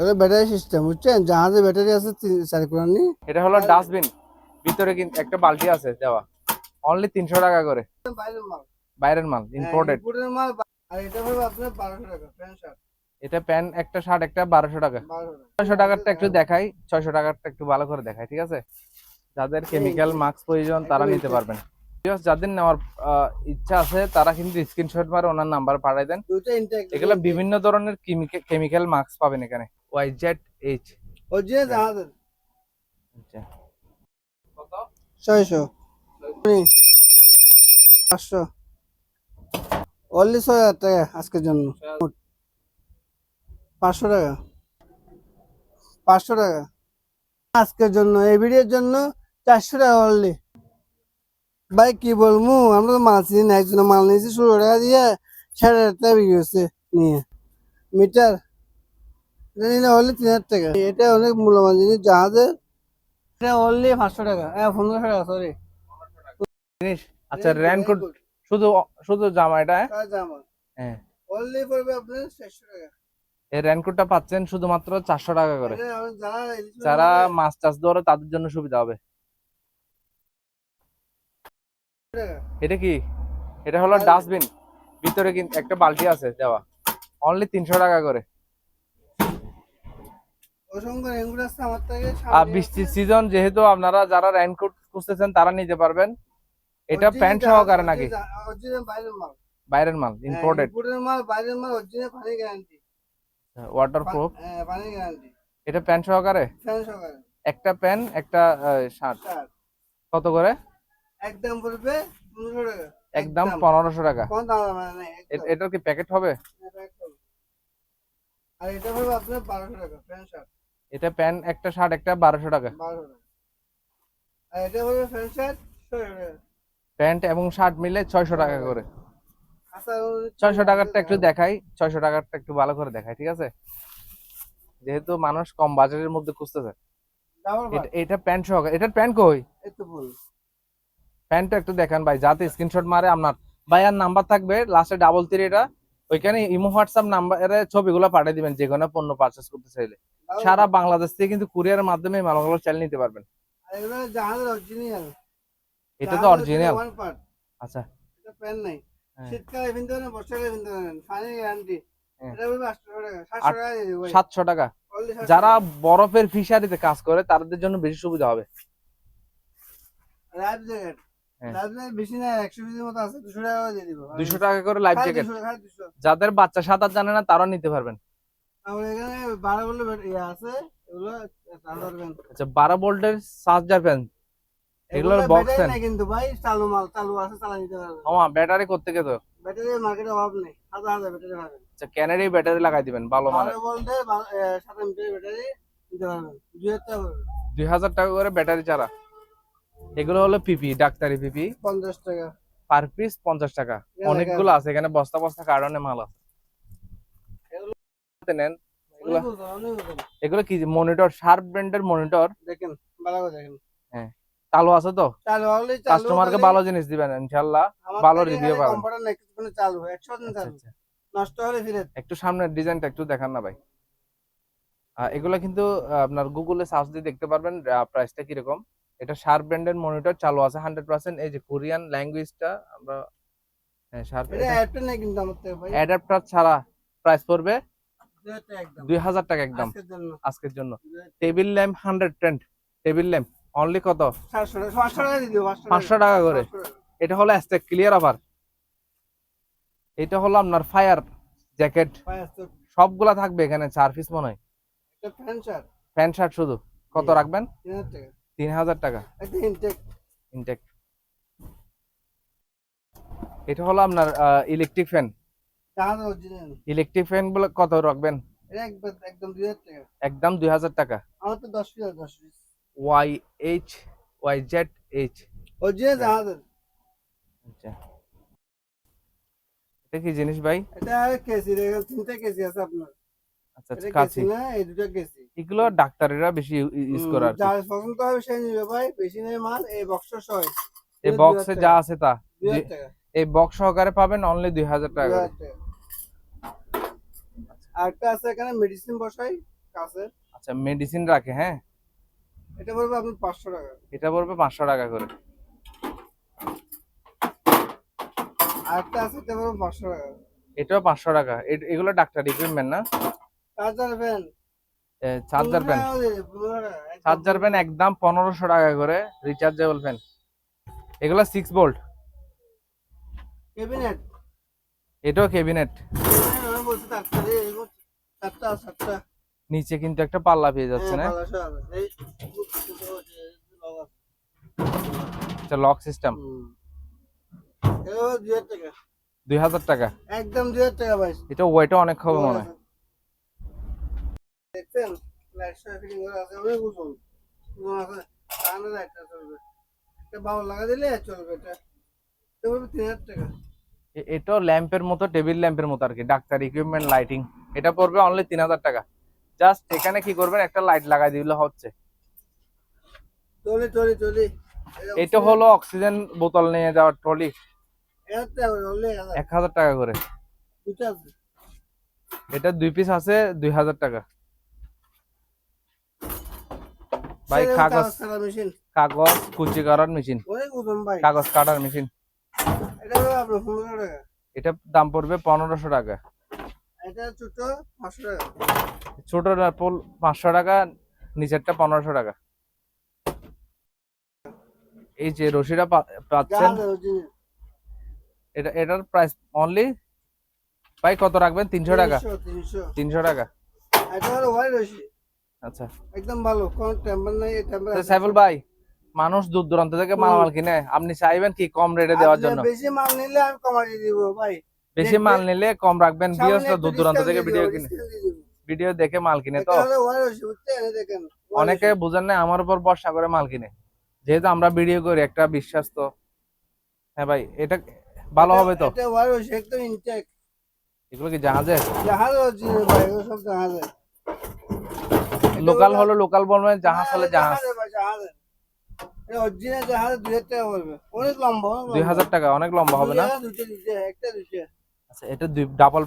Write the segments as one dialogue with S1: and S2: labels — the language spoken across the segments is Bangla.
S1: এটা ব্যাটারি সিস্টেম বুঝছেন? জাহাজে ব্যাটারি আছে চার কোরানি
S2: এটা হলো ডাস্টবিন। ভিতরে কিন্তু একটা বালতি আছে দেওয়া। অনলি তিনশো টাকা করে।
S1: বাইরের মাল।
S2: বাইরের মাল
S1: হ্যাঁ,
S2: ইম্পোর্টেড
S1: মাল আর এটা হবে আপনার বারোশো টাকা প্যান্ট শার্ট।
S2: এটা প্যান একটা শার্ট একটা বারোশো টাকা। ছয়শো টাকারটা একটু দেখাই ছয়শো টাকারটা একটু ভালো করে দেখাই ঠিক আছে? যাদের কেমিক্যাল মাস্ক প্রয়োজন তারা নিতে পারবেন। যাদের নেওয়ার ইচ্ছা আছে তারা কিন্তু স্ক্রিনশট মারে ওনার নাম্বার পাঠাই দেন। এগুলো বিভিন্ন ধরনের কেমিক্যাল মাস্ক পাবেন এখানে। ওয়াই জেড এইচ
S1: অরিজিনাল জাহাজের
S2: আচ্ছা কত?
S1: ছয়শো। পাঁচশো। অনলি ছয় হাজার টাকা আজকের জন্য। পাঁচশো টাকা। পাঁচশো টাকা। আজকের জন্য এই ভিডিওর জন্য চারশো টাকা অনলি ভাই কি বলব? আমরা তো মাল চিনি না একজনের মাল নিয়েছি ষোলো টাকা দিয়ে সাড়ে হাজার টাকা বিক্রি হচ্ছে নিয়ে। মিটার। এটা নিলে অনলি তিন হাজার টাকা। এটা অনেক মূল্যবান জিনিস জাহাজের। এটা অনলি পাঁচশো টাকা। হ্যাঁ পনেরোশো টাকা সরি
S2: জিনিস। আচ্ছা রেনকোট শুধু শুধু জামা এটা হ্যাঁ?
S1: জামা।
S2: হ্যাঁ।
S1: অনলি পড়বে আপনার চারশো টাকা।
S2: এই রেনকোটটা পাচ্ছেন শুধুমাত্র চারশো টাকা করে।
S1: যারা
S2: মাছ চাষ ধরে তাদের জন্য সুবিধা হবে। এটা কি? এটা হলো ডাস্টবিন ভিতরে কিন্তু একটা বালতি আছে দেওয়া। অনলি তিনশো টাকা করে
S1: অসংখ্য রেঙ্গুর আছে আমার থেকে
S2: আর বৃষ্টির সিজন যেহেতু আপনারা যারা রেনকোট খুঁজতেছেন তারা নিতে পারবেন। এটা প্যান্ট সহকারে নাকি?
S1: বাইরের মাল। হ্যাঁ,
S2: ইম্পোর্টেড
S1: মাল বাইরের মাল অরিজিনাল পানি গ্যারান্টি
S2: ওয়াটার প্রুফ
S1: হ্যাঁ পানি গ্যারান্টি
S2: এটা প্যান্ট সহকারে? একটা প্যান একটা শার্ট কত করে?
S1: একদম পড়বে টাকা।
S2: একদম পনেরোশো টাকা। এটার কি প্যাকেট হবে?
S1: আর এটা পড়বে আপনার টাকা ফ্যান শার্ট
S2: এটা প্যান একটা শার্ট একটা বারোশো টাকা।
S1: এটা পড়বে ফ্যান শার্ট
S2: প্যান্ট এবং শার্ট মিলে ছয়শো টাকা করে।
S1: আচ্ছা
S2: ছয়শো টাকারটা একটু দেখাই ছয়শো টাকারটা একটু ভালো করে দেখাই ঠিক আছে? যেহেতু মানুষ কম বাজারের মধ্যে খুঁজতেছে। এটা- এটা প্যান্ট সহকারে এটার প্যান্ট কই? প্যান্টটা একটু দেখান ভাই যাতে স্ক্রিনশট মারে আপনার। ভাই আর নাম্বার থাকবে লাস্টে ডাবল থ্রি এটা। ওইখানে ইমো হোয়াটসঅ্যাপ নাম্বারে ছবিগুলো পাঠিয়ে দিবেন যে কোনো পণ্য পারচেস করতে চাইলে। সারা বাংলাদেশ থেকে কিন্তু কুরিয়ারের মাধ্যমে মালগুলো চাল নিতে পারবেন। এটা তো অরিজিনাল আচ্ছা।
S1: এটা প্যান নাই।
S2: হ্যাঁ।
S1: শীতকালে কিনতে পারেন বর্ষাকালে কিনতে পারেন ফানি গ্যারান্টি
S2: হ্যাঁ।
S1: সাতশো টাকা দিয়ে দেবো।
S2: সাতশো টাকা।
S1: Only 700
S2: যারা বরফের ফিশারিতে কাজ করে তাদের জন্য বেশি সুবিধা হবে। হ্যাঁ।
S1: দুশো টাকা করে
S2: লাইফ জ্যাকেট
S1: 200, খালি 200
S2: যাদের বাচ্চা সাঁতার জানে না তারাও নিতে পারবেন।
S1: আমার এখানে ইয়ে আছে এগুলো
S2: আচ্ছা ভোল্টের চার্জার ফ্যান এগুলোর?
S1: নাই কিন্তু ভাই চালু মাল চালু আছে চালা নিতে পারবেন
S2: আমার ব্যাটারি করতে
S1: ব্যাটারি মার্কেটে অভাব নেই হাজার হাজার ব্যাটারি পাবেন।
S2: আচ্ছা ক্যানারি ব্যাটারি লাগাই দিবেন ভালো মানে
S1: ব্যাটারি নিতে পারবেন টাকা
S2: দুই হাজার টাকা করে ব্যাটারি চারা এগুলো হলো পিপি ডাক্তারি পিপি।
S1: পঞ্চাশ টাকা।
S2: পার পিস পঞ্চাশ টাকা। অনেকগুলো আছে এখানে বস্তা বস্তা কারণে মাল আছে। হাতে নেন। এগুলো কি মনিটর শার্প ব্র্যান্ডের মনিটর
S1: দেখেন ভালো করে দেখেন।
S2: চালু আছে তো?
S1: চালু হলে
S2: কাস্টমারকে ভালো জিনিস দিবেন ইনশাল্লাহ
S1: আমার
S2: ভালো
S1: এখানে
S2: পাবেন।
S1: কম্পিউটার চালু দিন
S2: আচ্ছা,
S1: চালু।
S2: আচ্ছা।
S1: নষ্ট হলে ফিরে
S2: একটু সামনের ডিজাইনটা একটু দেখান না ভাই। এগুলো কিন্তু আপনার গুগলে সার্চ দিয়ে দেখতে পারবেন প্রাইসটা কীরকম। এটা শার্প ব্র্যান্ডের মনিটর চালু আছে হান্ড্রেড পার্সেন্ট এই যে কোরিয়ান ল্যাঙ্গুয়েজটা আমরা হ্যাঁ শার্প অ্যাডাপ্টার ছাড়া প্রাইস পড়বে।
S1: দুই হাজার টাকা একদম। আজকের জন্য।
S2: Table lamp hundred ten table lamp. Only কত?
S1: পাঁচশো টাকা
S2: করে। এটা হলো অ্যাস্টেক ক্লিয়ার আবার এটা হলো আপনার ফায়ার জ্যাকেট সবগুলা থাকবে এখানে চার পিস মনে হয়।
S1: একটা ফ্যান শার্ট
S2: প্যান্ট শার্ট শুধু। কত রাখবেন?
S1: তিন হাজার টাকা। ইনটেক
S2: এটা হলো আপনার ইলেকট্রিক ফ্যান ইলেকট্রিক ফ্যান বলে কত রাখবেন?
S1: একদম দুই হাজার টাকা। আমার তো দশ পিস দশ piece.
S2: Y H Y Z H
S1: original জাহাজের।
S2: আচ্ছা। এটা কি জিনিস ভাই?
S1: এটা কেসি দেখেন তিনটা কেসি আছে আপনার।
S2: আচ্ছা কাছি
S1: না এই দুটো কেসি।
S2: এগুলো ডাক্তারেরা বেশি ইউজ করে আর
S1: যার পছন্দ হবে সে নিবে ভাই বেশি নেই মাল এই বক্সটা সয়
S2: এই বক্সে যা আছে তা। এই বক্স সহকারে পাবেন অনলি দুই হাজার টাকা করে।
S1: হাজার টাকা। আরেকটা আছে এখানে মেডিসিন বসাই কাছে
S2: আচ্ছা মেডিসিন রাখে হ্যাঁ?
S1: এটা পড়বে আপনার পাঁচশো টাকা।
S2: এটা পড়বে পাঁচশো টাকা করে।
S1: আরেকটা আছে এটা পড়বে পাঁচশো টাকা।
S2: এটাও পাঁচশো টাকা। এগুলো ডাক্তার ইকুইপমেন্ট না?
S1: Charger fan.
S2: Charger fan charger fan একদম পনেরোশো টাকা করে রিচার্জেবল ফ্যান। এগুলো সিক্স ভোল্ট
S1: ক্যাবিনেট
S2: এটাও ক্যাবিনেট
S1: বলছি এই চারটা চারটা
S2: নিচে কিন্তু একটা পাল্লা পেয়ে যাচ্ছে না?
S1: হ্যাঁ, ভালো আছে, এই
S2: এটা লক সিস্টেম
S1: দুই হাজার টাকা। একদম দুই হাজার টাকা ভাই।
S2: এটা ওয়েটও অনেক হবে মনে হয়।
S1: দেখছেন? বাউল লাগা দিলে চলবে এটা। এটা তিন হাজার টাকা।
S2: এ- এটাও ল্যাম্পের মতো টেবিল ল্যাম্পের মতো আর কি। ডাক্তার ইকুইপমেন্ট লাইটিং এটা পড়বে অনলি তিন হাজার টাকা। জাস্ট এখানে কি করবেন একটা লাইট লাগাই দিলে হচ্ছে। এটা হলো অক্সিজেন বোতল নিয়ে যাওয়ার ট্রলি
S1: এক হাজার। টাকা করে।
S2: এটা দুই পিস আছে দুই হাজার টাকা। ভাই কাগজ
S1: কাগজ কাটার মেশিন
S2: কুচি করার মেশিন কাগজ কাটার মেশিন
S1: এটা
S2: দাম পড়বে পনেরোশো টাকা।
S1: এটা ছোট পাঁচশো টাকা।
S2: ছোট পোল পাঁচশো টাকা নিচেরটা পনেরোশো টাকা। এই যে রশিটা পাচ্ছেন? এটা এটার প্রাইস অনলি ভাই কত রাখবেন? তিনশো টাকা?
S1: তিনশো
S2: টাকা। আচ্ছা।
S1: একদম ভালো কোনো টেম্পার নাই টেম্পার
S2: সাইফুল ভাই মানুষ দূর দূরান্ত থেকে মালামাল কিনে আপনি চাইবেন কি কম রেটে দেওয়ার জন্য?
S1: বেশি মাল নিলে আমি কমাই দিব ভাই।
S2: বেশি মাল নিলে কম রাখবেন ভিউয়ার্সরা দূর দূরান্ত থেকে ভিডিও কিনে। ভিডিও দেখে মাল কিনে তো। অনেকে। বুঝেন না আমার উপর ভরসা করে মাল কিনে। যেহেতু আমরা ভিডিও করি একটা বিশ্বাস তো হ্যাঁ ভাই এটা ভালো হবে তো? এগুলো কি জাহাজে? লোকাল হলো লোকাল বলবেন জাহাজ হলে জাহাজ
S1: জাহাজে ভাই জাহাজে এটা অরিজিনাল জাহাজ দুই হাজার টাকা পড়বে। অনেক লম্বা
S2: দুই হাজার টাকা অনেক লম্বা হবে না?
S1: দুইটা একটা
S2: আচ্ছা এটা দুই ডাবল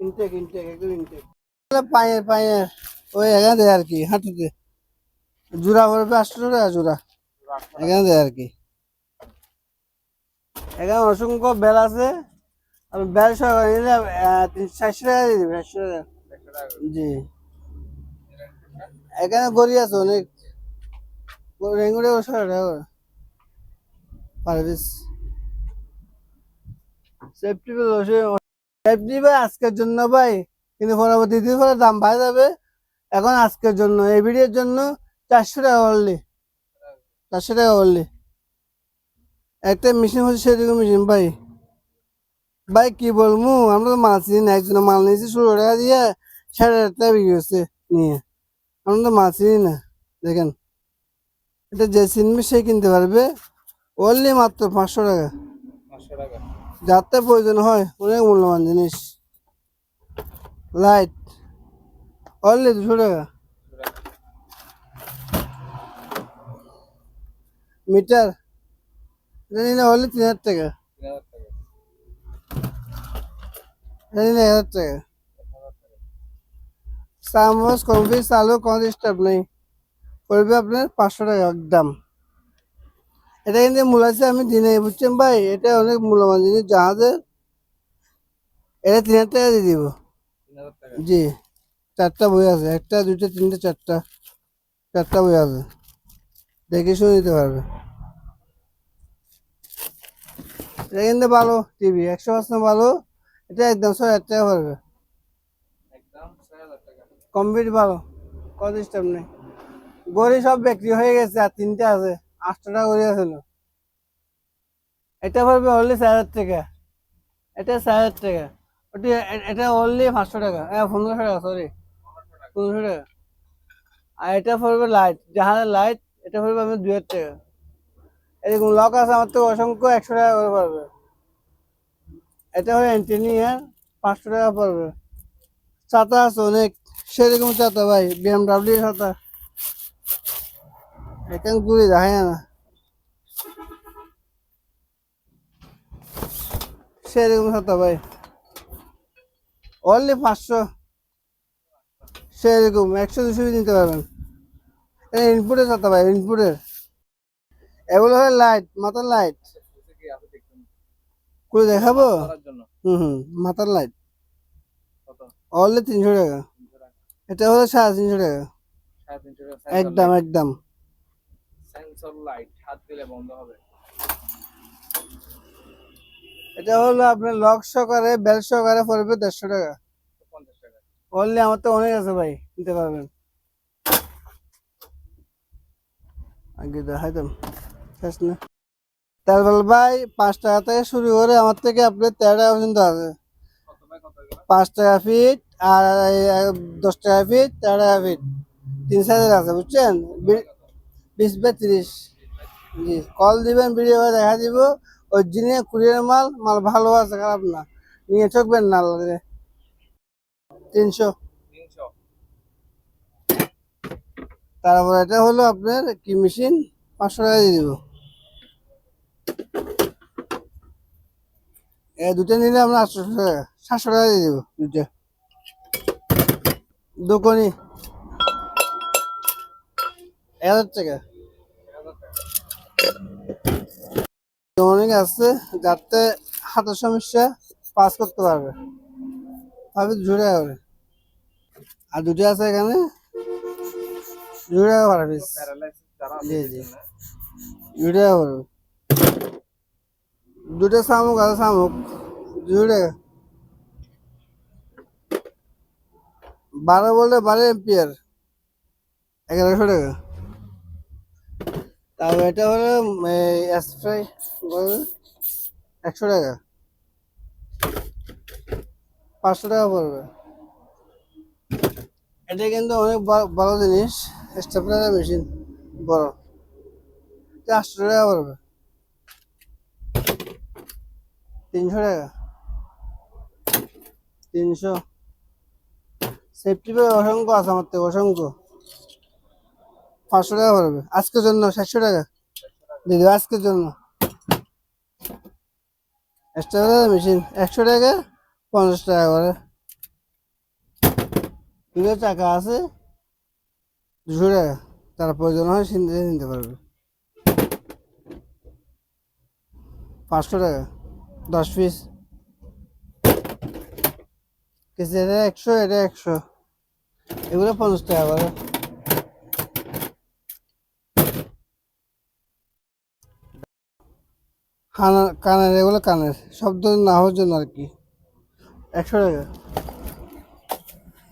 S1: ইনটেক ইনটেক একদম ইনটেক পায়ের পায়ের ওই এখানে দেয় আর কি হাঁটুতে। জোড়া পড়বে আটশো টাকা জোড়া। এখানে দেয় আর কি। এখানে অসংখ্য বেল আছে। আমি বেল সহ নিলে তিনশো চারশো টাকা দিয়ে দেবে চারশো টাকা। জি। এখানে গড়ি আছে অনেক। রেঙ্গুড়ে ছশো টাকা করে পার সেফটি সেফটি ভাই, আজকের জন্য ভাই। কিন্তু পরবর্তী দিন পরে দাম বাড়ে যাবে। এখন আজকের জন্য, এই ভিডিওর জন্য চারশো টাকা অনলি চারশো টাকা অনলি একটা মেশিন হচ্ছে সেরকম মেশিন ভাই। ভাই, কি বলব? আমরা তো মাল চিনি না একজন মাল নিয়েছি, ষোলো টাকা দিয়ে সাড়ে আট টাকা বিক্রি নিয়ে। আমরা তো মাল চিনি না দেখেন। এটা যে চিনবে সে কিনতে পারবে অনলি মাত্র পাঁচশো টাকা। যাতে প্রয়োজন হয় অনেক মূল্যবান জিনিস। লাইট অনলি দুশো টাকা। মিটার এটা নিলে অনলি তিন হাজার টাকা। এটা নিলে এক হাজার টাকা। চামচ কমফি চালু কোনো ডিস্টার্ব নেই। পড়বে আপনার পাঁচশো টাকা, একদম। এটা কিন্তু মূলাছি আমি দিনে বুঝছেন ভাই? এটা অনেক মূল্যবান জিনিস জাহাজের এটা তিন হাজার টাকা দিয়ে জি চারটা বই আছে, একটা, দুইটা, তিনটে চারটা চারটা বই আছে। দেখে শুনে নিতে পারবে এটা কিন্তু ভালো টিভি, একশো পার্সেন্ট ভালো এটা একদম সব হাজার টাকা পড়বে কমপ্লিট ভালো কত ডিস্টার্ব নেই। গড়ি সব বিক্রি হয়ে গেছে, আর তিনটে আছে আটশো টাকা করে আছিল। এটা পড়বে অনলি চার হাজার টাকা। এটা চার হাজার টাকা। ওটি, এটা অনলি পাঁচশো টাকা। হ্যাঁ পনেরোশো টাকা সরি পনেরোশো টাকা। আর এটা পড়বে লাইট জাহাজের লাইট এটা পড়বে আমি দু হাজার টাকা। এরকম লক আছে, আমার তো অসংখ্য একশো টাকা করে পড়বে। এটা হলো অ্যান্টিনিয়ার পাঁচশো টাকা পড়বে। ছাতা আছে অনেক। সেরকম ছাতা ভাই বিএমডাব্লিউ ছাতা এখানে ঘুরে যায় না। সেরকম ছাতা ভাই। অনলি পাঁচশো। সেরকম একশো দুশো নিতে পারবেন। এটা ইনপুটের সাথে ভাই ইনপুটের এগুলো হলো লাইট মাথার লাইট করে দেখাবো? হুম হুম মাথার লাইট অনলি তিনশো টাকা। এটা হলো সাড়ে তিনশো টাকা। একদম একদম।
S2: সেন্সর লাইট হাত দিলে বন্ধ হবে।
S1: এটা হলো আপনার লক সহকারে বেল সহকারে পড়বে দেড়শো টাকা। অনলি আমার তো অনেক আছে ভাই নিতে পারবেন। আগে দেখাইতাম শেষ না। তারপর ভাই পাঁচ টাকা থেকে শুরু করে আমার থেকে আপনার তেরো টাকা পর্যন্ত আছে? পাঁচ টাকা ফিট আর দশ টাকা ফিট তেরো টাকা ফিট তিন সাইজের আছে বুঝছেন? বিশ বাই তিরিশ জি কল দিবেন ভিডিও করে দেখা দিব। অরিজিনাল কুরিয়ার মাল মাল ভালো আছে খারাপ না। নিয়ে ঠকবেন না। তিনশো।
S2: তিনশো।
S1: তারপর এটা হলো আপনার কি মেশিন পাঁচশো টাকা দিয়ে দিব। এ দুটো নিলে আমরা আটশো টাকা সাতশো টাকা দিয়ে দিব দুটো। দোকানি। এক হাজার টাকা। অনেক আছে যাতে হাতের সমস্যা পাস করতে পারবে। দুশো টাকা আর দুটো আছে এখানে।
S2: প্যারালাইসিস যারা
S1: জি জি। টাকা দুটো শামুক আছে শামুক। দুশো বারো বললে বারো এম্পিয়ার এগারোশো টাকা। তারপর এটা হলো স্প্রে একশো টাকা। পাঁচশো টাকা পড়বে। এটা কিন্তু অনেক ভালো জিনিস। স্টেপলার মেশিন বড়। চারশো টাকা পড়বে। তিনশো টাকা। তিনশো। সেফটি ব্যাগ অসংখ্য আছে আমার থেকে, অসংখ্য। পাঁচশো টাকা পড়বে। আজকের জন্য সাতশো টাকা। দিদি, আজকের জন্য। স্টেপলার মেশিন একশো টাকা? পঞ্চাশ টাকা করে। দুটো চাকা আছে। দুশো টাকা। তার প্রয়োজন হয় কিনতে নিতে পারবে। পাঁচশো টাকা। দশ পিস কিছু এটা একশো এটা একশো। এগুলো পঞ্চাশ টাকা করে। কানের কানের এগুলো কানের। শব্দ না হওয়ার জন্য আর কি। একশো টাকা।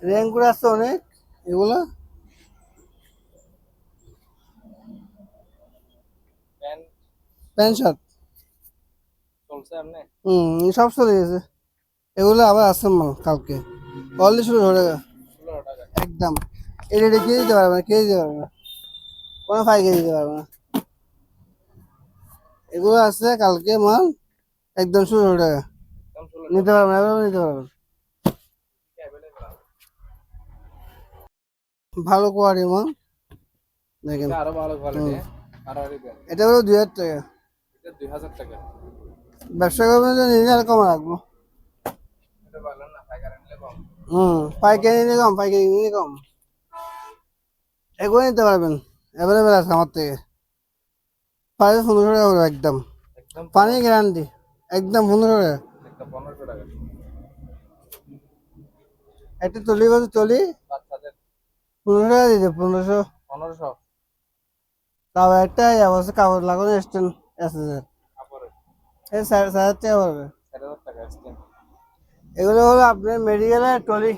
S1: র্যাঙ্কুর আছে অনেক এগুলো।
S2: প্যান্ট।
S1: শার্ট।
S2: চলছে
S1: হুম সব চলে গেছে। এগুলো আবার আসছে মাল কালকে। অলরেডি শুরু হয়ে গেছে। একদম। এই রেটে কে দিতে পারবে না কে দিতে পারবে না। কোনো ফাইকে দিতে পারবে না। এগুলো আছে কালকে মাল একদম শুরু হয়ে গেছে নিতে পারবে না এভাবে নিতে পারবে।
S2: টাকা
S1: ভালো কোয়ালিটি মাল। দেখেন।
S2: এটা আরও ভালো কোয়ালিটি
S1: এটা হলো দুই হাজার টাকা।
S2: এটা দুই হাজার টাকা।
S1: ব্যবসা করবেন নিলে আর কম রাখব।
S2: এটা না পাইকারি নিলে কম
S1: হুম পাইকারি নিলে কম পাইকারি নিলে কম। এগুলো নিতে পারবেন অ্যাভেলেবেল আছে আমার থেকে। পাঁচ পনেরোশো টাকা করে একদম। পানি গ্যারান্টি একদম পনেরোশো টাকা।
S2: একটা
S1: বলছে তলি
S2: বাচ্চাদের।
S1: পনেরোশো টাকা দিতে পনেরোশো।
S2: পনেরোশো।
S1: তাও একটা অবশ্য কাপড় লাগানো স্ট্যান্ড আছে স্যার সাড়ে হাজার টাকা পড়বে।
S2: টাকা স্ক্যান
S1: এগুলো হলো আপনার মেডিকেলের টলি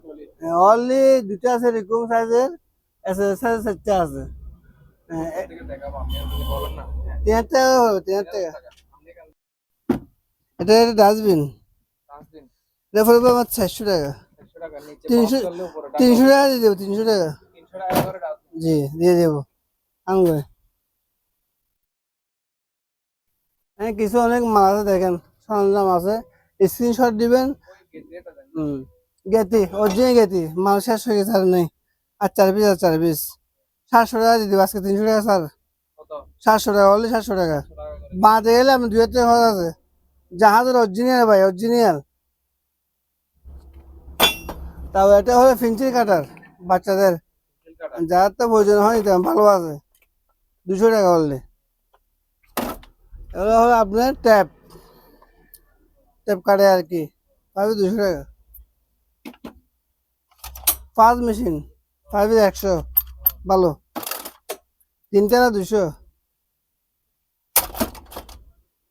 S2: টলি
S1: অনলি দুটো আছে এরকম সাইজের সাইজ চারটে আছে। হ্যাঁ, তিন টাকা তিন হাজার টাকা। এটা একটা ডাস্টবিন এটা পড়বে আমার চারশো টাকা।
S2: একশো টাকা নিচে
S1: তিনশো তিনশো টাকা দিয়ে দেবো তিনশো টাকা। জি দিয়ে দেবো। আনবে হ্যাঁ কিছু অনেক মাল আছে দেখেন। সরঞ্জাম আছে। স্ক্রিনশট দিবেন। গেতি অরিজিনাল গেতি মাল শেষ হয়ে গেছে আর নেই। আর চার পিস আর চার পিস সাতশো টাকা দিয়ে দেবো আজকে তিনশো টাকা স্যার। সাতশো টাকা অনলি সাতশো টাকা। বাঁধে গেলে আমি দুই হাজার টাকা আছে। জাহাজের অরিজিনাল ভাই অরিজিনাল তাও এটা হলো ফিঞ্চির কাটার বাচ্চাদের। যার তো প্রয়োজন হয়নি তেমন ভালো আছে। দুশো টাকা বললে এগুলো হলো আপনার ট্যাপ ট্যাপ কাটে আর কি? পাবে দুশো টাকা। পাঁচ মেশিন পাবে একশো। ভালো। তিনটা না দুশো?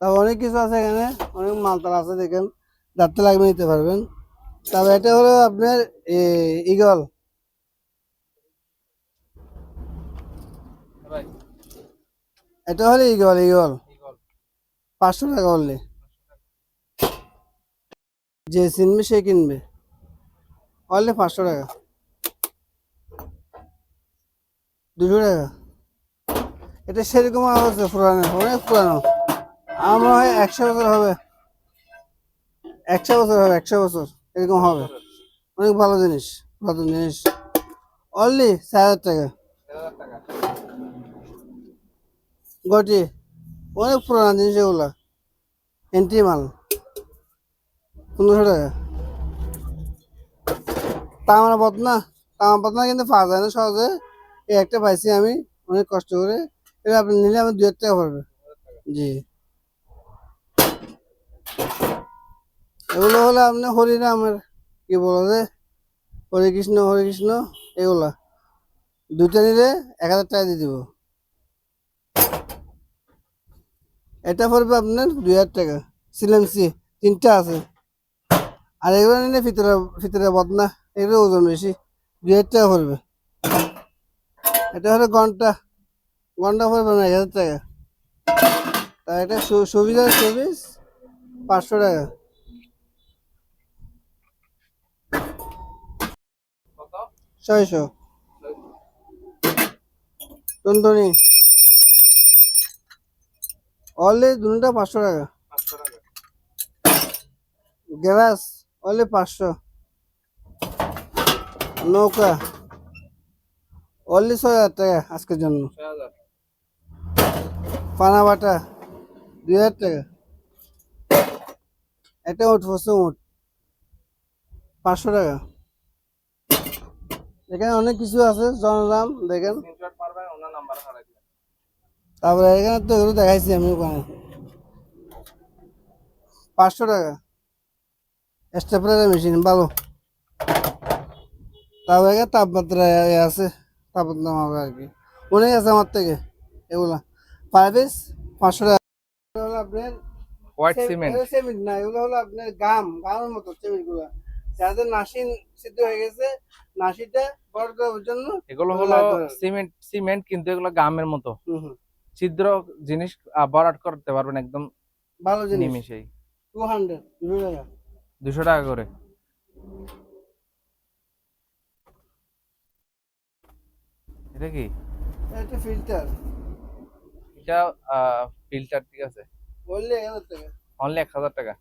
S1: তারপর অনেক কিছু আছে এখানে। অনেক মালতাল আছে দেখেন। দাঁড়তে লাগবে নিতে পারবেন। তারপর এটা হলো আপনার ইগল এটা হলো ইগল ইগল পাঁচশো টাকা বললে যে কিনবে সে কিনবে। অনলি পাঁচশো টাকা। দুশো টাকা। এটা সেরকম আছে পুরানো, অনেক পুরানো। আমার হয় একশো বছর হবে। একশো বছর হবে, একশো বছর। এরকম হবে। অনেক ভালো জিনিস পুরাতন জিনিস। অনলি চার হাজার টাকা। গটি, অনেক পুরানো জিনিস এগুলা। এন্ট্রি মাল। পনেরোশো টাকা। তামার বদনা তামার বদনা কিন্তু পাওয়া যায় না সহজে। এই একটা পাইছি আমি, অনেক কষ্ট করে। এটা আপনি নিলে আমি দু হাজার টাকা পড়বে। জি। এগুলো হলো আপনার হরিনামের কি বলো যে হরে কৃষ্ণ হরে কৃষ্ণ এগুলা। দুটা নিলে এক হাজার টাকা দিয়ে দিব। এটা পড়বে আপনার দুই হাজার টাকা। সিলেন্সি তিনটা আছে। আর এগুলো নিলে ভিতরে ভিতরে বদনা এগুলো ওজন বেশি। টাকা পড়বে এটা হলো ঘণ্টা। ঘণ্টা পড়বে না এক হাজার টাকা। তা এটা সুবিধা চব্বিশ পাঁচশো টাকা। ছয়শো। টুনটুনি। অনলি দুটা পাঁচশো টাকা।
S2: পাঁচশো
S1: অনলি পাঁচশো। নৌকা। অনলি ছয় হাজার টাকা আজকের জন্য। পানা বাটা দুই হাজার টাকা। একটা উঠ পড়ছে উঠ। পাঁচশো টাকা। এখানে অনেক কিছু আছে জনদাম দেখেন। তারপরে এখানে তো এগুলো দেখাইছি আমি ওখানে। পাঁচশো টাকা। স্টেপলার মেশিন ভালো তারপরে এখানে তাপমাত্রা আছে তাপমাত্রা হবে আর কি অনেক আছে আমার থেকে এগুলা পার পিস পাঁচশো টাকা হলো আপনার
S2: হোয়াইট সিমেন্ট
S1: সিমেন্ট না এগুলো হলো আপনার গাম গামের মতো সিমেন্ট যাদের নাসিন সিদ্ধ হয়ে গেছে নাসিটা বড় করার জন্য
S2: এগুলো হলো সিমেন্ট সিমেন্ট কিন্তু এগুলো গামের মতো ছিদ্র জিনিস করতে পারবেন একদম
S1: ভালো জিনিস
S2: নিমিশেই
S1: টু হান্ড্রেড দুশো টাকা
S2: করে। এটা কি?
S1: একটা ফিল্টার
S2: এটা ফিল্টার ঠিক আছে।
S1: বললে এক হাজার টাকা।
S2: অনলি এক হাজার টাকা।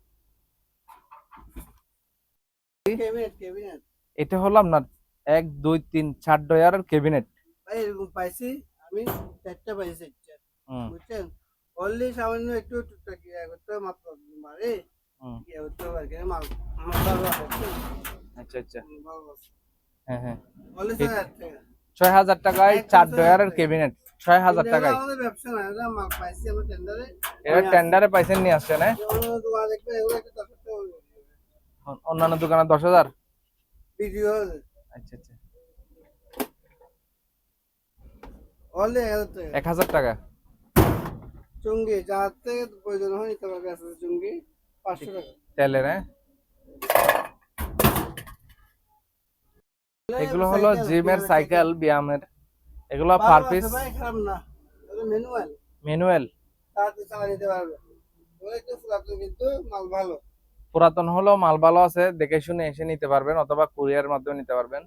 S2: এটা হলো আপনার এক দুই তিন চার ডয়ারের ক্যাবিনেট
S1: ভাই এরকম পাইছি আমি চারটা পাইছি বুঝছেন? অনলি সামান্য একটু টুকটাক করতে মাত্র মারে। ইয়া
S2: আচ্ছা আচ্ছা। হ্যাঁ হ্যাঁ।
S1: ছয় হাজার
S2: টাকায় চার ডয়ারের ক্যাবিনেট ছয় হাজার টাকায়।
S1: না এটা টেন্ডারে
S2: পাইছেন নিয়ে আসছেন হ্যাঁ? অন- অন্যান্য দোকানে দশ হাজার? আচ্ছা আচ্ছা।
S1: এক হাজার টাকা। চুঙ্গি যার থেকে প্রয়োজন হয় নিতে পারবে চুঙ্গি।
S2: তেলের হ্যাঁ? এগুলো হলো জিমের সাইকেল ব্যায়ামের। এগুলো পার পিস
S1: খারাপ না। এগুলো ম্যানুয়াল
S2: ম্যানুয়াল
S1: পুরাতন কিন্তু মাল ভালো।
S2: পুরাতন হলো মাল ভালো আছে দেখে শুনে এসে নিতে পারবেন অথবা কুরিয়ার মাধ্যমে নিতে পারবেন।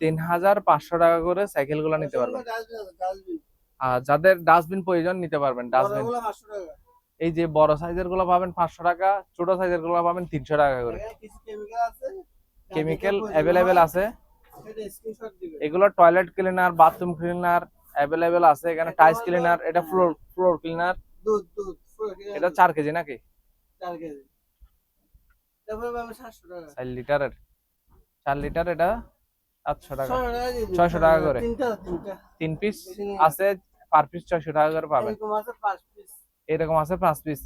S2: তিন হাজার পাঁচশো টাকা করে সাইকেলগুলো নিতে পারবেন। আর যাদের ডাস্টবিন প্রয়োজন নিতে পারবেন ডাস্টবিন এই যে বড় সাইজেরগুলো পাবেন পাঁচশো টাকা ছোট সাইজেরগুলো পাবেন তিনশো টাকা করে।
S1: কেমিক্যাল
S2: অ্যাভেলেবেল আছে এগুলো toilet cleaner bathroom cleaner available আছে। এখানে টাইস ক্লিনার এটা ফ্লোর ফ্লোর ক্লিনার এটা চার কেজি নাকি?
S1: চার
S2: লিটারের চার লিটার এটা সাতশো টাকা।
S1: ছয়শো টাকা দিয়ে দিন।
S2: 600 টাকা করে। তিন পিস আছে পার পিস ছয়শো টাকা করে পাবেন।
S1: আছে পাঁচ পিস
S2: এরকম আছে পাঁচ পিস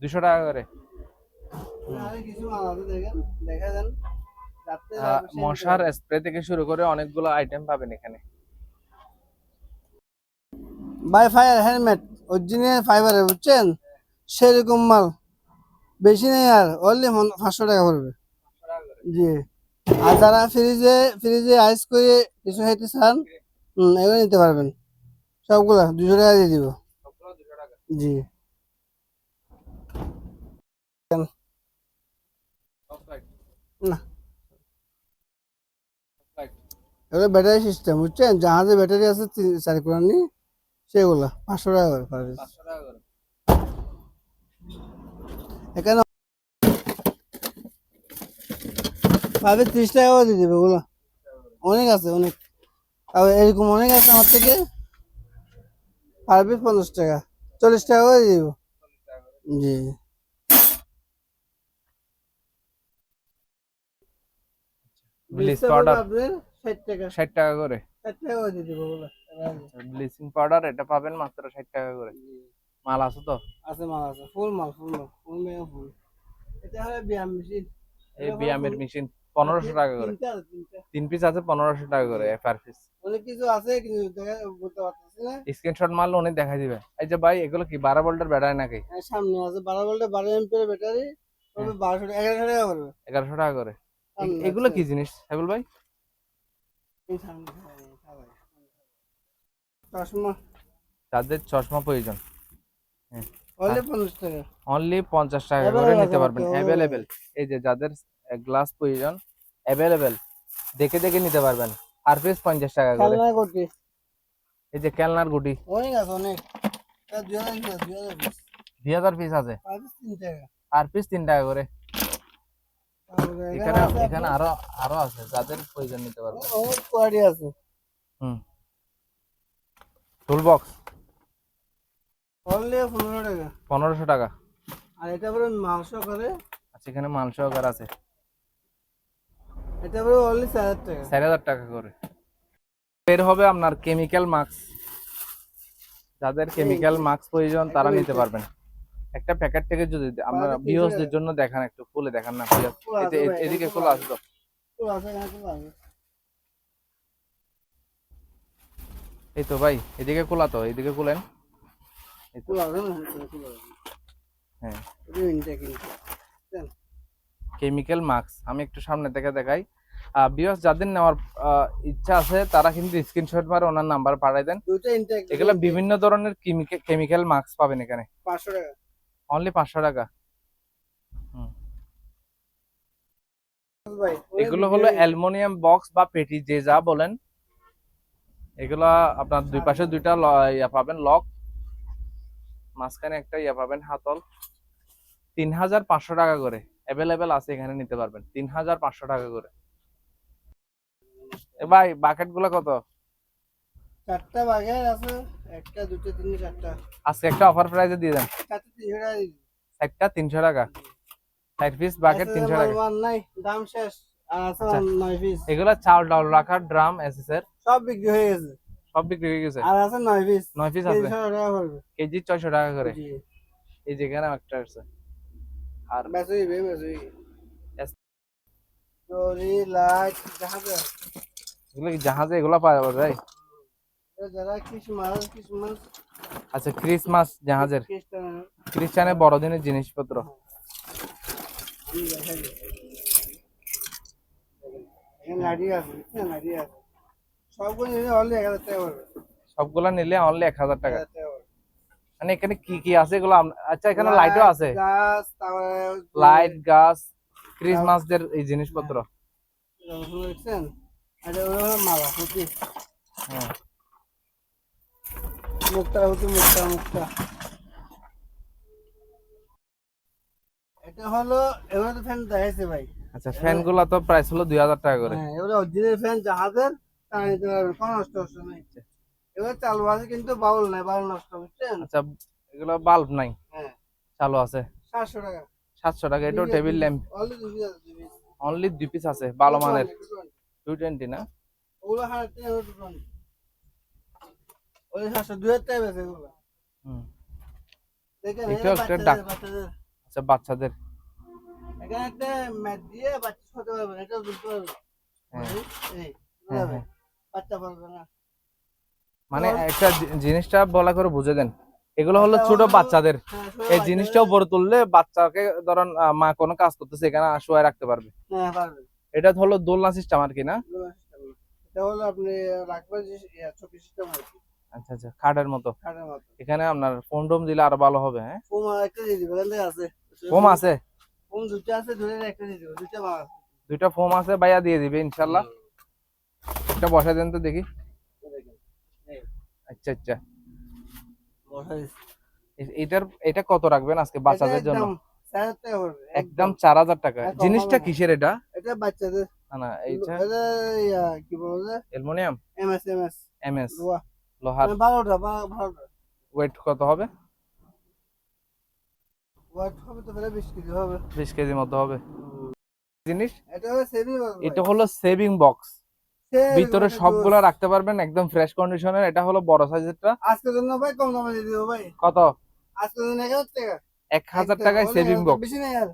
S1: দুশো টাকা করে।
S2: মশার স্প্রে থেকে শুরু করে অনেকগুলো আইটেম পাবেন এখানে।
S1: By fire helmet original fibre বুঝছেন? সেরকম মাল। বেশি নেই আর অনলি পাঁচশো টাকা পড়বে। জি। আর যারা ফ্রিজে ফ্রিজে আইস করে কিছু খাইতে চান এগুলো নিতে পারবেন। সবগুলা, দুশো টাকা দিয়ে দিব। জি। না। এগুলো ব্যাটারি সিস্টেম বুঝছেন? জাহাজে ব্যাটারি আছে চার কোরআনি সেগুলা পাঁচশো টাকা করে পার। এখানে পাবে ত্রিশ টাকা করে দিয়ে দেবে ওগুলো। অনেক আছে অনেক। আর এরকম অনেক আছে আমার থেকে পার পিস পঞ্চাশ টাকা। চল্লিশ টাকা করে দিব। জি।
S2: ব্লিচ পাউডার
S1: ষাট টাকা।
S2: ষাট টাকা করে?
S1: ষাট টাকা করে দিয়ে দিব
S2: ব্লিচিং পাউডার এটা পাবেন মাত্র ষাট টাকা করে। মাল আছে তো?
S1: আছে মাল আছে ফুল মাল ফুল মাল ফুল ফুল। এটা হলো ব্যায়াম মেশিন।
S2: এই বিয়ামের মেশিন। পনেরোশো টাকা করে। তিন পিস আছে পনেরোশো টাকা করে পার পিস
S1: অনেক কিছু আছে কিন্তু বলতে পারতেছি না?
S2: স্ক্রিনশট মারলে উনি দেখা দিবে। এই যে ভাই এগুলো কি বারো ভোল্টের ব্যাটারি নাকি?
S1: সামনে আছে। বারো ভোল্টের বারো এমপিয়ার ব্যাটারি বারোশো টাকা এগারোশো টাকা পড়বে
S2: এগারোশো টাকা করে। এগুলো কি জিনিস সাইবুল ভাই?
S1: হ্যাঁ। চশমা।
S2: যাদের চশমা প্রয়োজন।
S1: পঞ্চাশ টাকা।
S2: অনলি পঞ্চাশ টাকা করে নিতে পারবেন। অ্যাভেলেবেল এই যে যাদের গ্লাস প্রয়োজন অ্যাভেলেবেল দেখে দেখে নিতে পারবেন। আর পিস পঞ্চাশ টাকা করে। এই যে খেলনার গুটি।
S1: অনেক আছে অনেক। দুই হাজার পিস
S2: আছে? আর পিস তিন টাকা। করে। এখানে এখানে আরও আরও আছে যাদের প্রয়োজন নিতে পারবেন।
S1: অনেক কোয়ালিটি আছে।
S2: হুম। টুল বক্স
S1: অনলি পনেরো টাকা।
S2: পনেরোশো টাকা।
S1: আর এটা পরে মাংস করে।
S2: আচ্ছা এখানে মাল সহকার আছে।
S1: এটা পরে অনলি চার হাজার টাকা।
S2: করে। বের হবে আপনার কেমিক্যাল মাস্ক যাদের কেমিক্যাল মাস্ক প্রয়োজন তারা নিতে পারবেন। একটা প্যাকেট থেকে যদি আমরা
S1: টাকা।
S2: জন্য দেখান একটু খুলে দেখান না
S1: খোলা
S2: এদিকে খোলা আছে তো
S1: তো আছে তো আছে
S2: এই তো ভাই এদিকে খোলা তো এদিকে খুলেন।
S1: আছে।
S2: হ্যাঁ। কেমিক্যাল মাস্ক আমি একটু সামনে থেকে দেখাই। বিহস যাদের নেওয়ার ইচ্ছা আছে তারা কিন্তু স্ক্রিনশট মারে ওনার নাম্বার পাঠাই দেন। এগুলো বিভিন্ন ধরনের কেমিক্যাল মাস্ক পাবেন এখানে।
S1: পাঁচশো টাকা।
S2: অনলি পাঁচশো টাকা। এগুলো হলো অ্যালুমিনিয়াম বক্স বা পেটি যে যা বলেন। এগুলা আপনার দুই পাশে দুইটা ইয়া পাবেন লক মাঝখানে একটা ইয়া পাবেন হাতল। তিন হাজার পাঁচশো টাকা করে। অ্যাভেলেবেল আছে এখানে নিতে পারবেন। তিন হাজার পাঁচশো টাকা করে। এ ভাই বাকেটগুলা কত?
S1: চারটা বাগের আছে একটা দুটো তিনটে চারটা।
S2: আজকে একটা অফার প্রাইসে দিয়ে দেন।
S1: তিনশো টাকা দিবি।
S2: একটা তিনশো টাকা। ষাট পিস বাকেট তিনশো টাকা।
S1: নাই দাম শেষ। আর আছে
S2: আচ্ছা। এগুলা চাল ডাল রাখার ড্রাম এসএস এর।
S1: সব বিক্রি হয়ে গেছে।
S2: সব বিক্রি হয়ে গেছে?
S1: আর আছে নয় পিস
S2: নয় পিস আছে? কেজি ছয়শো টাকা করে। এই যেখানে একটা আছে। আর
S1: বেচুই বে
S2: Yes.
S1: দড়ি লাইট জাহাজে।
S2: এগুলো কি জাহাজে? এগুলো পাওয়া যাবে ভাই
S1: যারা ক্রিসমাস ক্রিসমাস
S2: আচ্ছা ক্রিসমাস জাহাজের।
S1: খ্রিস্টান
S2: খ্রিস্টানের বড়দিনের জিনিসপত্র।
S1: সবগুলো নিলে অলরেডি এক হাজার টাকা
S2: সবগুলা নিলে অনলি এক হাজার টাকা। মানে এখানে কি কি আছে এগুলো? আচ্ছা এখানে লাইটও আছে। লাইট গাছ ক্রিসমাসদের এই জিনিসপত্র।
S1: হুতি
S2: হ্যাঁ।
S1: মুক্তা হুতি মুক্তা মুক্তা এটা হলো এগুলো ফ্যান দেখাইছে ভাই।
S2: আচ্ছা ফ্যানগুলা তো প্রাইস হলো দুই হাজার টাকা করে।
S1: হ্যাঁ এগুলো অরিজিনাল ফ্যান জাহাজের কোনো নষ্ট হচ্ছে নাই এগুলো চালু আছে কিন্তু বাউল নাই বাউল নষ্ট বুঝছেন?
S2: আচ্ছা এগুলো বাল্ব নাই?
S1: হ্যাঁ।
S2: চালু আছে?
S1: সাতশো টাকা।
S2: সাতশো টাকা এটাও টেবিল ল্যাম্প অনলি দুই পিস আছে ভালো মানের। টু টোয়েন্টি না?
S1: ওগুলো ওই সাতশো দুই হাজার টাকা বেছে ওগুলো
S2: হুম।
S1: দেখেন এটা
S2: একটা
S1: বাচ্চাদের,
S2: ডাক- আচ্ছা বাচ্চাদের।
S1: এখানে একটা ম্যাট দিয়ে বাচ্চা
S2: হ্যাঁ।
S1: এই, পারবে না।
S2: মানে একটা জিনিসটা বলা করে বুঝে দেন। এগুলো হলো ছোট বাচ্চাদের।
S1: হ্যাঁ,
S2: এই জিনিসটা উপরে তুললে বাচ্চাকে ধরেন মা কোনো কাজ করতেছে এখানে শোয়া রাখতে পারবে।
S1: হ্যাঁ
S2: এটা হলো দোলনা সিস্টেম আর কি না?
S1: এটা হলো আপনি রাখবেন সিস্টেম আর কি।
S2: আচ্ছা আচ্ছা খাটের মতো। এখানে আপনার ফোন টোম দিলে আরও ভালো হবে হ্যাঁ?
S1: ফোম একটা দিয়ে দিবেন আছে।
S2: ফোম আছে?
S1: ফোম দুইটা আছে একটা দিয়ে দিবেন দুইটা মাল আছে
S2: দুইটা ফোম আছে ভাইয়া দিয়ে দিবে ইনশাল্লাহ একটা বসা দেন তো দেখি। আচ্ছা আচ্ছা। এটার এটা কত রাখবেন আজকে বাচ্চাদের জন্য?
S1: একদম। চার হাজার টাকা।
S2: জিনিসটা কিসের এটা?
S1: এটা বাচ্চাদের।
S2: না, না এইটা
S1: কি বলব
S2: অ্যালুমিনিয়াম?
S1: MS MS.
S2: এমএস।
S1: লোহা।
S2: লোহার।
S1: মানে
S2: ওয়েট কত হবে?
S1: ওয়াট হবে তো প্রায় কেজি হবে।
S2: বিশ কেজি মতো হবে। জিনিস?
S1: এটা হলো সেভিং
S2: এটা হলো সেভিং বক্স ভিতরে সবগুলা রাখতে পারবেন একদম ফ্রেশ কন্ডিশনের এটা হলো বড় সাইজেরটা
S1: আজকের জন্য ভাই কম দামে দিয়ে দিবো ভাই।
S2: কত?
S1: আজকের জন্য এক হাজার টাকা।
S2: এক হাজার
S1: একটা
S2: টাকায় সেভিং বক্স
S1: বেশি নেই আর।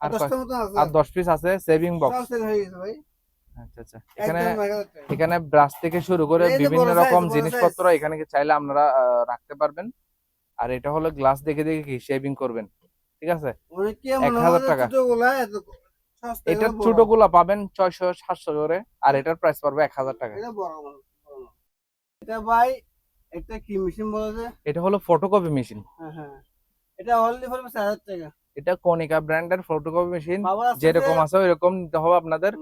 S2: আর
S1: আর দশটার মতো আছে।
S2: আর দশ পিস আছে সেভিং বক্স
S1: সেল হয়ে গেছে ভাই।
S2: আচ্ছা আচ্ছা। এখানে এখানে ব্রাশ থেকে শুরু করে বিভিন্ন রকম জিনিসপত্র এখানে কি চাইলে আপনারা রাখতে পারবেন। আর এটা হলো গ্লাস দেখে দেখে কি শেভিং করবেন। ঠিক আছে? এক হাজার টাকা। এটার ছোটগুলা পাবেন ছয়শো সাতশো করে আর এটার প্রাইস পড়বে এক হাজার টাকা।
S1: এটা এটা ভাই একটা কি মেশিন বলে
S2: এটা হলো ফটোকপি মেশিন
S1: হ্যাঁ হ্যাঁ। এটা অনলি ফর টাকা।
S2: এটা কনিকা ব্র্যান্ডের ফটোকপি মেশিন যেরকম আছে ওইরকম নিতে হবে আপনাদের।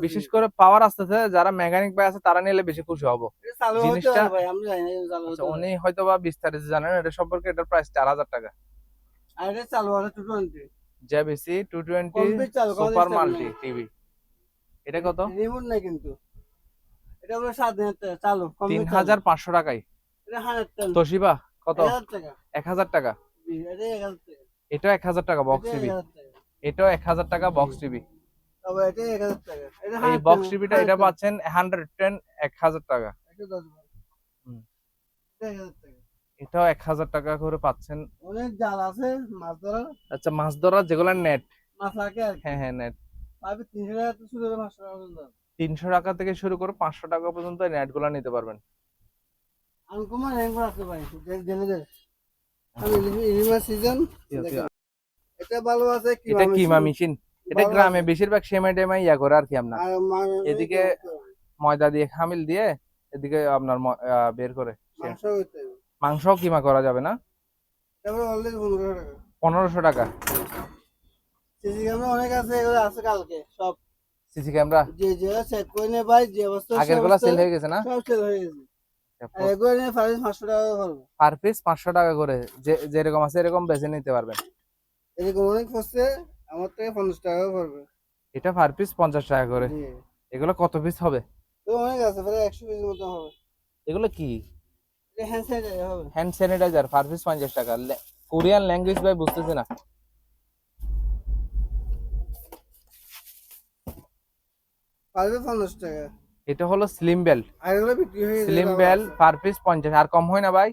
S2: বিশেষ করে পাওয়ার আসতেছে যারা মেকানিক ভাই আছে তারা নিলে বেশি খুশি হব।
S1: এটা
S2: জিনিসটা-
S1: এটা
S2: আচ্ছা উনি হয়তো বা বিস্তারিত জানেন এটা সম্পর্কে এটার প্রাইস চার হাজার টাকা।
S1: আর এটা চালু আছে two twenty
S2: JBC two twenty
S1: Complete চালু, কোনো
S2: সুপার মাল্টি টিভি এটা কত?
S1: রিমোট নাই কিন্তু। এটা হলো সাত হাজার টাকা চালু complete
S2: তিন
S1: চালু।
S2: হাজার পাঁচশো টাকায়।
S1: এটা হাজার টাকা।
S2: তোশিবা কত?
S1: এক হাজার টাকা।
S2: এক হাজার টাকা।
S1: এটা এক হাজার টাকা।
S2: এটা বক্স
S1: এটা
S2: টিভি এটাও এক হাজার টাকা বক্স টিভি
S1: তবে এটা এক হাজার টাকা। এটা
S2: এই বক্স টিভিটা এটা পাচ্ছেন হান্ড্রেড টেন এক হাজার টাকা।
S1: এটা দশ বার।
S2: হুম।
S1: এটা এক হাজার টাকা।
S2: এটাও এক হাজার টাকা করে পাচ্ছেন।
S1: অনেক জাল আছে মাছ ধরার
S2: আচ্ছা মাছ ধরার যেগুলো নেট
S1: মাছ লাগে
S2: হ্যাঁ হ্যাঁ নেট
S1: তিনশো টাকা তো শুরু করে পাঁচশো টাকা পর্যন্ত।
S2: তিনশো টাকা থেকে শুরু করে পাঁচশো টাকা পর্যন্ত নেটগুলা নিতে পারবেন।
S1: আমি ইলিমা সিজন এটা ভালো আছে
S2: এটা কিমা মেশিন এটা গ্রামে বেশিরভাগ সেমাই টেমাই ইয়া করে আর কি আপনার। এদিকে- ময়দা দিয়ে খামিল দিয়ে এদিকে আপনার বের করে।
S1: মাংস
S2: কিমা করা যাবে না? পনেরোশো টাকা।
S1: সিসি ক্যামেরা অনেক আছে এগুলো আছে কালকে সব।
S2: সিসি ক্যামেরা
S1: চেক করে নে ভাই যে অবস্থা
S2: আগেরগুলা সেল হয়ে গেছে না?
S1: সব সেল হয়ে গেছে। এগুলো নিয়ে ফাইভ পাঁচশো টাকা
S2: পার পিস পাঁচশো টাকা করে যে যেরকম আছে এরকম নিতে পারবেন।
S1: এরকম অনেক পড়ছে আমার থেকে পঞ্চাশ টাকা পড়বে।
S2: এটা পার পিস পঞ্চাশ টাকা করে। এগুলো কত পিস হবে?
S1: তো অনেক আছে প্রায় পিস মতো হবে।
S2: এগুলো কি?
S1: হ্যান্ড স্যানিটাইজার
S2: পার পিস পঞ্চাশ টাকা। কোরিয়ান ল্যাঙ্গুয়েজ ভাই বুঝতেছি না। এটা হলো slim bell slim bell per piece পঞ্চাশ। আর কম হয় না ভাই?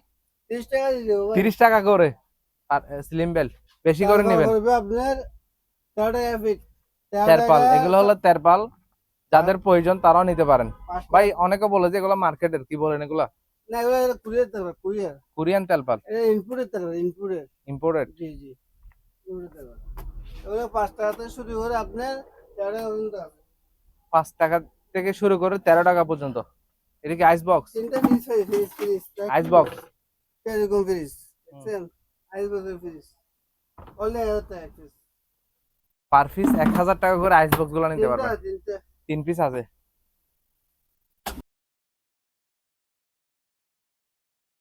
S1: তিরিশ টাকা
S2: করে। আর স্লিম বেল বেশি করে নেবেন। তেরপাল। এগুলো হলো তেরপাল। যাদের প্রয়োজন তারাও নিতে পারেন। ভাই অনেকে বলে যে এগুলো মার্কেটের কি বলেন এগুলা?
S1: না এগুলো কুরিয়ার তেরো কুরিয়ার।
S2: কোরিয়ান তেলপাল
S1: এটা ইনপুটের তেরো ইনপুটের
S2: ইম্পোর্টেড
S1: জি জি ইনপুটের এগুলো পাঁচ টাকা থেকে শুরু করে আপনার তেরো টাকা পর্যন্ত আছে।
S2: পাঁচ টাকা থেকে শুরু করে তেরো টাকা পর্যন্ত। এটা কি আইস বক্স
S1: তিনটা fridge fridge fridge fridge
S2: ice box
S1: এরকম ফ্রিজ দেখছেন? আইস বক্সের ফ্রিজ অনলি হাজার টাকা ফ্রিজ
S2: পার পিস এক হাজার টাকা করে আইস বক্সগুলো নিতে
S1: তিনটা
S2: তিন পিস আছে।